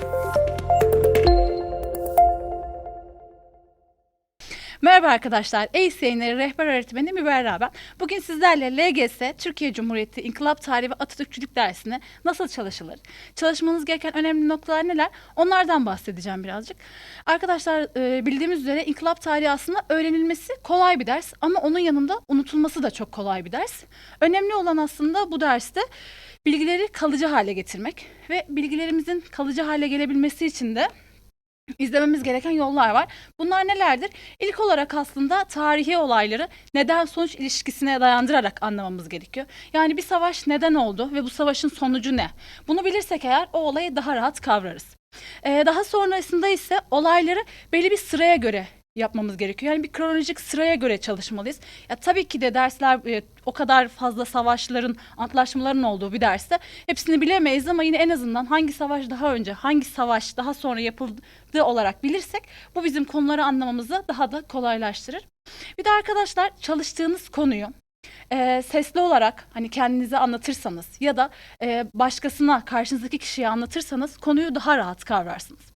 Thank you. Merhaba arkadaşlar. ACE yayınları rehber öğretmeni Müberra ben. Bugün sizlerle LGS, Türkiye Cumhuriyeti İnkılap Tarihi ve Atatürkçülük dersine nasıl çalışılır? Çalışmanız gereken önemli noktalar neler? Onlardan bahsedeceğim birazcık. Arkadaşlar e, bildiğimiz üzere İnkılap Tarihi aslında öğrenilmesi kolay bir ders ama onun yanında unutulması da çok kolay bir ders. Önemli olan aslında bu derste bilgileri kalıcı hale getirmek ve bilgilerimizin kalıcı hale gelebilmesi için de izlememiz gereken yollar var. Bunlar nelerdir? İlk olarak aslında tarihi olayları neden sonuç ilişkisine dayandırarak anlamamız gerekiyor. Yani bir savaş neden oldu ve bu savaşın sonucu ne? Bunu bilirsek eğer o olayı daha rahat kavrarız. Ee, daha sonrasında ise olayları belli bir sıraya göre yapmamız gerekiyor. Yani bir kronolojik sıraya göre çalışmalıyız. Ya tabii ki de dersler e, o kadar fazla savaşların, antlaşmaların olduğu bir derste hepsini bilemeyiz ama yine en azından hangi savaş daha önce, hangi savaş daha sonra yapıldığı olarak bilirsek bu bizim konuları anlamamızı daha da kolaylaştırır. Bir de arkadaşlar çalıştığınız konuyu e, sesli olarak hani kendinize anlatırsanız ya da e, başkasına, karşınızdaki kişiye anlatırsanız konuyu daha rahat kavrarsınız.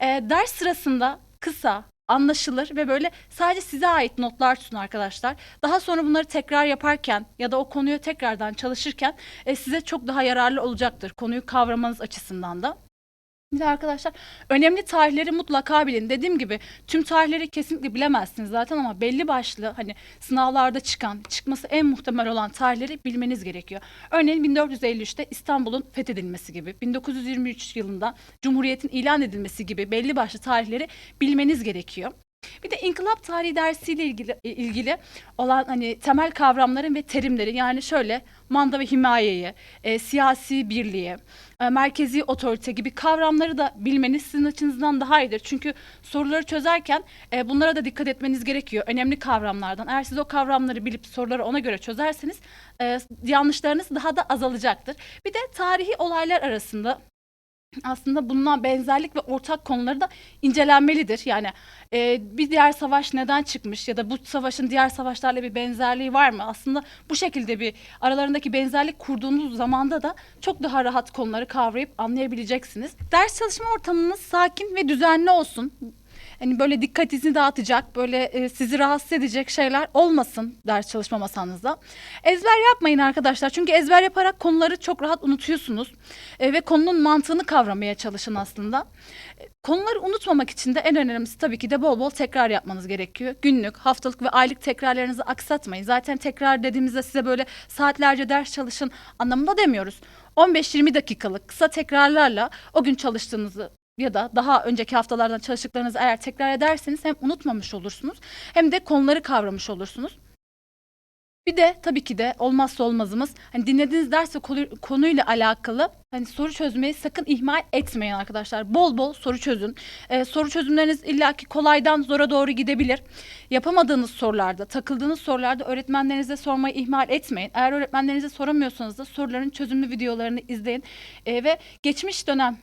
E, ders sırasında kısa, anlaşılır ve böyle sadece size ait notlar tutun arkadaşlar. Daha sonra bunları tekrar yaparken ya da o konuyu tekrardan çalışırken e, size çok daha yararlı olacaktır konuyu kavramanız açısından da. De arkadaşlar önemli tarihleri mutlaka bilin. Dediğim gibi tüm tarihleri kesinlikle bilemezsiniz zaten ama belli başlı hani sınavlarda çıkan, çıkması en muhtemel olan tarihleri bilmeniz gerekiyor. Örneğin 1453'te İstanbul'un fethedilmesi gibi, 1923 yılında Cumhuriyet'in ilan edilmesi gibi belli başlı tarihleri bilmeniz gerekiyor. Bir de inkılap tarihi dersiyle ilgili ilgili olan hani temel kavramların ve terimleri yani şöyle manda ve himayeyi, e, siyasi birliği, e, merkezi otorite gibi kavramları da bilmeniz sizin açınızdan daha iyidir. Çünkü soruları çözerken e, bunlara da dikkat etmeniz gerekiyor. Önemli kavramlardan. Eğer siz o kavramları bilip soruları ona göre çözerseniz e, yanlışlarınız daha da azalacaktır. Bir de tarihi olaylar arasında aslında bununla benzerlik ve ortak konuları da incelenmelidir. Yani e, bir diğer savaş neden çıkmış ya da bu savaşın diğer savaşlarla bir benzerliği var mı? Aslında bu şekilde bir aralarındaki benzerlik kurduğunuz zamanda da çok daha rahat konuları kavrayıp anlayabileceksiniz. Ders çalışma ortamınız sakin ve düzenli olsun. Hani böyle dikkatinizi dağıtacak, böyle e, sizi rahatsız edecek şeyler olmasın ders çalışma masanızda. Ezber yapmayın arkadaşlar. Çünkü ezber yaparak konuları çok rahat unutuyorsunuz. E, ve konunun mantığını kavramaya çalışın aslında. E, konuları unutmamak için de en önemlisi tabii ki de bol bol tekrar yapmanız gerekiyor. Günlük, haftalık ve aylık tekrarlarınızı aksatmayın. Zaten tekrar dediğimizde size böyle saatlerce ders çalışın anlamında demiyoruz. 15-20 dakikalık kısa tekrarlarla o gün çalıştığınızı ya da daha önceki haftalardan çalıştıklarınızı eğer tekrar ederseniz hem unutmamış olursunuz hem de konuları kavramış olursunuz. Bir de tabii ki de olmazsa olmazımız hani dinlediğiniz ders ve konu- konuyla alakalı hani soru çözmeyi sakın ihmal etmeyin arkadaşlar. Bol bol soru çözün. Ee, soru çözümleriniz illaki kolaydan zora doğru gidebilir. Yapamadığınız sorularda, takıldığınız sorularda öğretmenlerinize sormayı ihmal etmeyin. Eğer öğretmenlerinize soramıyorsanız da soruların çözümlü videolarını izleyin. Ee, ve geçmiş dönem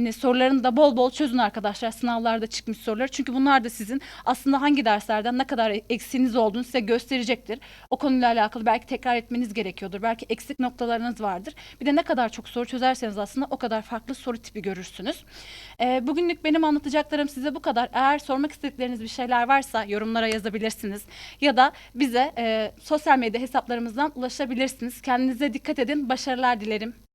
Hani sorularını da bol bol çözün arkadaşlar sınavlarda çıkmış soruları. Çünkü bunlar da sizin aslında hangi derslerden ne kadar eksiğiniz olduğunu size gösterecektir. O konuyla alakalı belki tekrar etmeniz gerekiyordur. Belki eksik noktalarınız vardır. Bir de ne kadar çok soru çözerseniz aslında o kadar farklı soru tipi görürsünüz. Ee, bugünlük benim anlatacaklarım size bu kadar. Eğer sormak istedikleriniz bir şeyler varsa yorumlara yazabilirsiniz. Ya da bize e, sosyal medya hesaplarımızdan ulaşabilirsiniz. Kendinize dikkat edin. Başarılar dilerim.